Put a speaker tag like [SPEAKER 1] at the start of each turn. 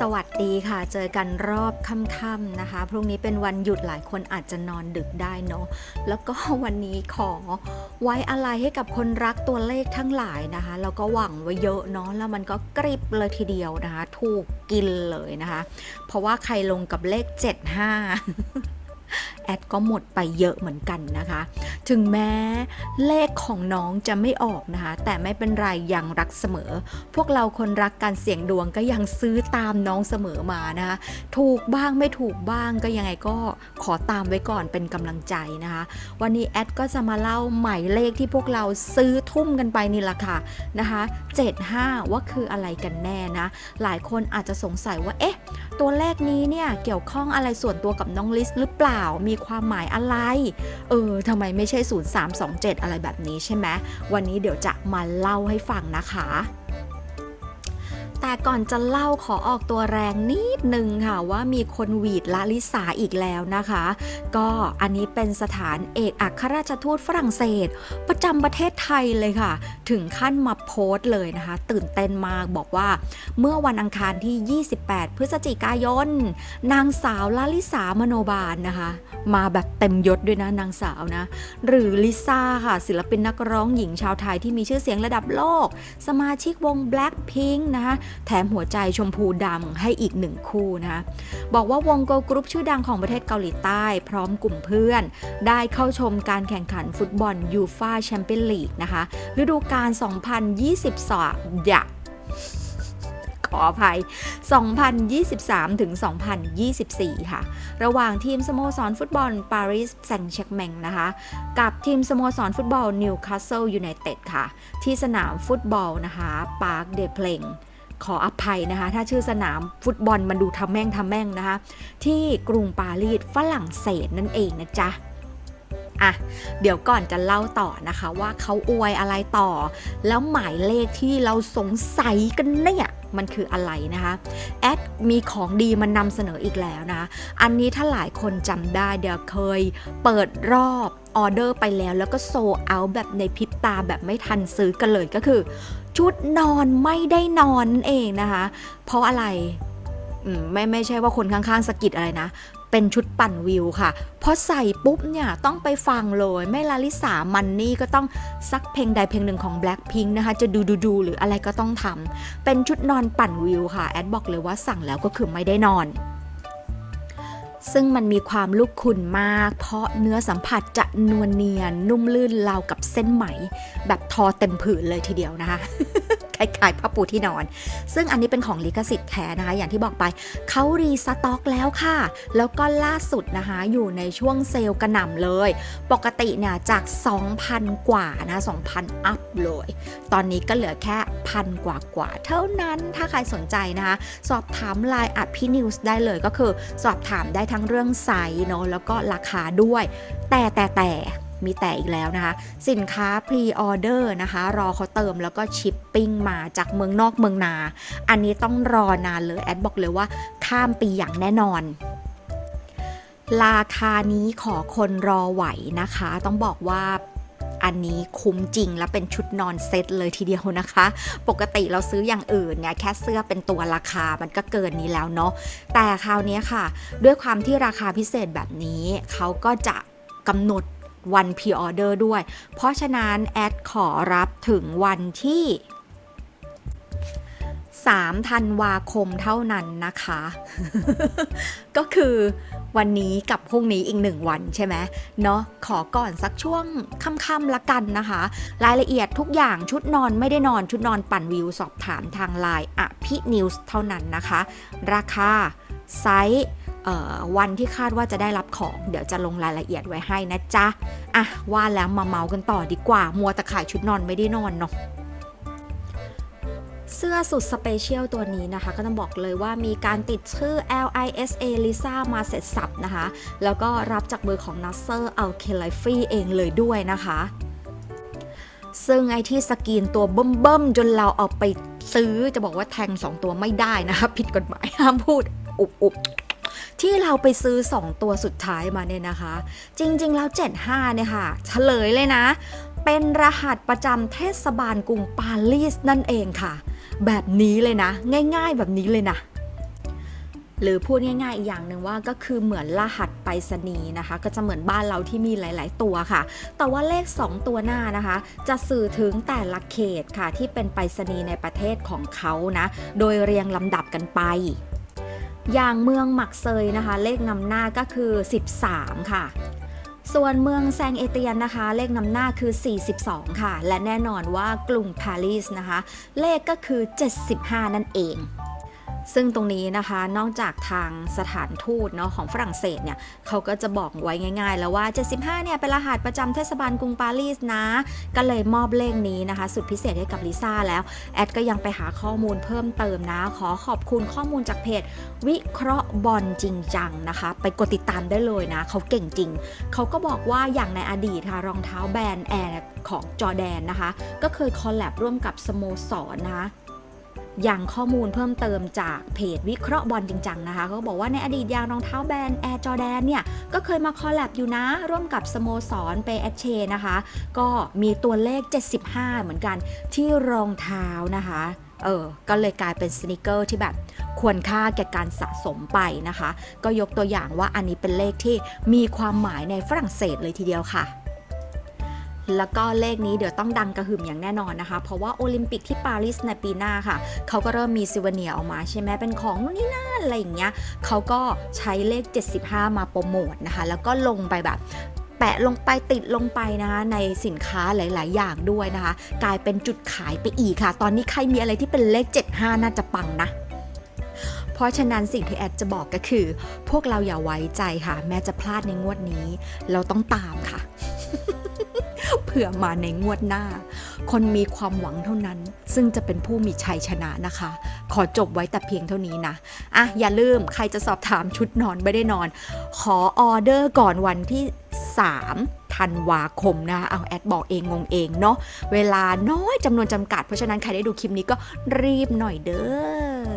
[SPEAKER 1] สวัสดีค่ะ เจอกันรอบค่ำๆนะคะ พรุ่งนี้เป็นวันหยุดหลายคนอาจจะนอนดึกได้เนาะ แล้วก็วันนี้ขอไว้อะไรให้กับคนรักตัวเลขทั้งหลายนะคะ แล้วก็หวังไว้เยอะเนาะ แล้วมันก็กริบเลยทีเดียวนะคะ ถูกกินเลยนะคะ เพราะว่าใครลงกับเลข 75 แอดก็หมดไปเยอะเหมือนกันนะคะ ถึงแม้เลขของน้องจะไม่ออกนะคะ แต่ไม่เป็นไรยังรักเสมอ พวกเราคนรักการเสี่ยงดวงก็ยังซื้อตามน้องเสมอมานะคะ ถูกบ้างไม่ถูกบ้างก็ยังไงก็ขอตามไว้ก่อนเป็นกำลังใจนะคะ วันนี้แอดก็จะมาเล่าหมายเลขที่พวกเราซื้อทุ่มกันไปนี่แหละค่ะนะคะ75 ว่าคืออะไรกันแน่นะ หลายคนอาจจะสงสัยว่าเอ๊ะตัวเลขนี้เนี่ยเกี่ยวข้องอะไรส่วนตัวกับน้องลิสหรือเปล่ามีความหมายอะไร เออทำไมไม่ใช่ 0327 อะไรแบบนี้ใช่ไหมวันนี้เดี๋ยวจะมาเล่าให้ฟังนะคะ แต่ก่อนจะเล่าขอออกตัวแรงนิดนึงค่ะว่ามีคนหวีดละลิสาอีกแล้วนะคะ ก็อันนี้เป็นสถานเอกอัครราชทูตฝรั่งเศส ประจำประเทศไทยเลยค่ะ ถึงขั้นมาโพสต์เลยนะคะ ตื่นเต้นมากบอกว่า เมื่อวันอังคารที่ 28 พฤศจิกายน นางสาวลาลิสามโนบาลนะคะ มาแบบเต็มยศด้วยนะนางสาวนะ หรือลิซ่าค่ะศิลปินนักร้องหญิงชาวไทยที่มีชื่อเสียงระดับโลก สมาชิกวง Blackpink นะคะแถมหัวใจชมพูดำให้อีกหนึ่งคู่นะคะบอกว่าวงโกกรุ๊ปชื่อดังของประเทศเกาหลีใต้พร้อมกลุ่มเพื่อน ได้เข้าชมการแข่งขันฟุตบอลยูฟาแชมเปี้ยนลีกนะคะฤดูกาล 2022อย่าขออภัย 2023 ถึง 2024 ค่ะ ระหว่างทีมสโมสรฟุตบอลปารีสแซงต์แชร์กแมงนะคะ กับทีมสโมสรฟุตบอลนิวคาสเซิลยูไนเต็ดค่ะ ที่สนามฟุตบอลนะคะ ปาร์คเดเพลง ขออภัยนะคะ ถ้าชื่อสนามฟุตบอลมันดูทำแม่งทำแม่งนะคะ ที่กรุงปารีสฝรั่งเศสนั่นเองนะจ๊ะอะเดี๋ยวก่อนจะเล่าต่อนะคะว่าเขาอวยอะไรต่อ แล้วหมายเลขที่เราสงสัยกันเนี่ยมันคืออะไรนะคะ แอดมีของดีมานำเสนออีกแล้วนะ อันนี้ถ้าหลายคนจำได้เดี๋ยวเคยเปิดรอบออเดอร์ไปแล้ว แล้วก็โซเอาแบบในพริบตาแบบไม่ทันซื้อกันเลยก็คือ ชุดนอนไม่ได้นอนนั่นเองนะคะ เพราะอะไรอืมไม่ไม่ใช่ว่าคนข้างๆสะกิดอะไรนะ เป็นชุดปั่นวิวค่ะ เพอใส่ปุ๊บเนี่ยต้องไปฟังเลยไม่ลาลิสามันนี่ก็ต้องสักเพลงใดเพลงหนึ่งของ Blackpink นะคะ จะดูดูดูหรืออะไรก็ต้องทำเป็นชุดนอนปั่นวิวค่ะ แอดบอกเลยว่าสั่งแล้วก็คือไม่ได้นอน ซึ่งมันมีความลูกคุณมาก เพราะเนื้อสัมผัสจะนวลเนียน นุ่มลื่นราวกับเส้นไหม แบบทอเต็มผืนเลยทีเดียวนะคะ คล้ายๆผ้าปูที่นอน ซึ่งอันนี้เป็นของลิขสิทธิ์แท้นะคะ อย่างที่บอกไปเขารีสต็อกแล้วค่ะ แล้วก็ล่าสุดนะคะอยู่ในช่วงเซลล์กระหน่ำเลย ปกติเนี่ยจาก 2,000 กว่านะ2,000 อัพเลย ตอนนี้ก็เหลือแค่พันกว่ากว่าเท่านั้นถ้าใครสนใจนะคะ สอบถามไลน์อัดพี่นิวส์ได้เลยก็คือ สอบถามได้ทั้งเรื่องไซส์เนาะแล้วก็ราคาด้วย แต่แต่แต่ มีแต่อีกแล้วนะคะ สินค้าพรีออเดอร์นะคะ รอเขาเติมแล้วก็ชิปปิ้งมาจากเมืองนอกเมืองนา อันนี้ต้องรอนานเลยแอดบอกเลยว่าข้ามปีอย่างแน่นอนราคานี้ขอคนรอไหวนะคะ ต้องบอกว่าอันนี้คุ้มจริงและเป็นชุดนอนเซตเลยทีเดียวนะคะ ปกติเราซื้ออย่างอื่นเนี่ยแค่เสื้อเป็นตัวราคามันก็เกินนี้แล้วเนาะแต่คราวนี้ค่ะ ด้วยความที่ราคาพิเศษแบบนี้เขาก็จะกำหนด วันพ r ออเดอร์ด้วย เพราะฉะนั้นแอดขอรับถึงวันที่3ธันวาคมเท่านั้นนะคะ ก็คือวันนี้กับพรุ่งนี้อีกหนึ่งวันใช่ไหมเนาะขอก่อนสักช่วงค่ำๆละกันนะคะ รายละเอียดทุกอย่างชุดนอนไม่ได้นอนชุดนอนปั่นวิวสอบถามทางไลน์อะพินิวส์เท่านั้นนะคะ ราคาไซส์ วันที่คาดว่าจะได้รับของ เดี๋ยวจะลงรายละเอียดไว้ให้นะจ๊ะ อะว่าแล้วมาเมากันต่อดีกว่า มัวต่ขายชุดนอนไม่ได้นอนเนาะเสื้อสุดสเปเชียลตัวนี้นะคะ ก็ต้องบอกเลยว่ามีการติดชื่อ L I S A Lisa มาเสร็จสับนะคะ แล้วก็รับจากมือของ Nasser Al Khelaifi เองเลยด้วยนะคะ ซึ่งไอที่สกรีนตัวเบิ่มๆ จนเราเอาไปซื้อจะบอกว่าแทง 2 ตัวไม่ได้นะคะ ผิดกฎหมายห้ามพูดอุบอุบ ที่เราไปซื้อ 2 ตัวสุดท้ายมาเนี่ยนะคะ จริงๆแล้ว 75 เนี่ยค่ะเฉลยเลยนะ เป็นรหัสประจำเทศบาลกรุงปารีสนั่นเองค่ะ แบบนี้เลยนะ ง่ายๆแบบนี้เลยนะหรือพูดง่ายๆอีกอย่างหนึ่งว่าก็คือเหมือนรหัสไปรษณีย์นะคะ ก็จะเหมือนบ้านเราที่มีหลาย ๆ ตัวค่ะ แต่ว่าเลข 2 ตัวหน้านะคะ จะสื่อถึงแต่ละเขตค่ะ ที่เป็นไปรษณีย์ในประเทศของเขานะ โดยเรียงลำดับกันไป อย่างเมืองหมักเซยนะคะ เลขนำหน้าก็คือ 13 ค่ะ ส่วนเมืองแซงเอเตียนนะคะ เลขนำหน้าคือ 42 ค่ะ และแน่นอนว่ากรุงปารีสนะคะ เลขก็คือ 75 นั่นเอง ซึ่งตรงนี้นะคะนอกจากทางสถานทูตเนาะของฝรั่งเศสเนี่ยเขาก็จะบอกไว้ง่ายๆ แล้วว่า 75 เนี่ยเป็นรหัสประจำเทศบาลกรุงปารีสนะ ก็เลยมอบเลขนี้นะคะ สุดพิเศษให้กับลิซ่าแล้ว แอดก็ยังไปหาข้อมูลเพิ่มเติมนะ ขอขอบคุณข้อมูลจากเพจ วิเคราะห์บอลจริงจังนะคะ ไปกดติดตามได้เลยนะ เขาเก่งจริง เขาก็บอกว่าอย่างในอดีตค่ะรองเท้าแบรนด์แอร์ของจอแดนนะคะ ก็เคยคอลแลบร่วมกับสโมสรนะคะ อย่างข้อมูลเพิ่มเติมจากเพจวิเคราะห์บอลจริงจังนะคะเขาบอกว่าในอดีตยางรองเท้าแบรนด์แอร์จอแดนเนี่ย ก็เคยมาคอลแลบอยู่นะ ร่วมกับสโมสรเปแอชเชนะคะ ก็มีตัวเลข 75 เหมือนกันที่รองเท้านะคะเออ ก็เลยกลายเป็นสนิเกอร์ที่แบบควรค่าแก่การสะสมไปนะคะ ก็ยกตัวอย่างว่าอันนี้เป็นเลขที่มีความหมายในฝรั่งเศสเลยทีเดียวค่ะ แล้วก็เลขนี้เดี๋ยวต้องดังกระหึ่มอย่างแน่นอนนะคะ เพราะว่าโอลิมปิกที่ปารีสในปีหน้าค่ะ เขาก็เริ่มมีซิวเนียออกมาใช่ไหมเป็นของนู่นนี่นั่นอะไรอย่างเงี้ยเขาก็ใช้เลข 75 มาโปรโมทนะคะ แล้วก็ลงไปแบบแปะลงไปติดลงไปนะคะในสินค้าหลาย ๆ อย่างด้วยนะคะ กลายเป็นจุดขายไปอีกค่ะ ตอนนี้ใครมีอะไรที่เป็นเลข 75 น่าจะปังนะเพราะฉะนั้นสิ่งที่แอดจะบอกก็คือ พวกเราอย่าไว้ใจค่ะ แม้จะพลาดในงวดนี้ เราต้องตามค่ะ เผื่อมาในงวดหน้า คนมีความหวังเท่านั้น ซึ่งจะเป็นผู้มีชัยชนะนะคะ ขอจบไว้แต่เพียงเท่านี้นะ อะ อย่าลืมใครจะสอบถามชุดนอนไม่ได้นอน ขอออเดอร์ก่อนวันที่ 3ธันวาคมนะเอาแอดบอกเองงงเองเนาะเวลาน้อยจำนวนจำกัด เพราะฉะนั้นใครได้ดูคลิปนี้ก็รีบหน่อยเด้อ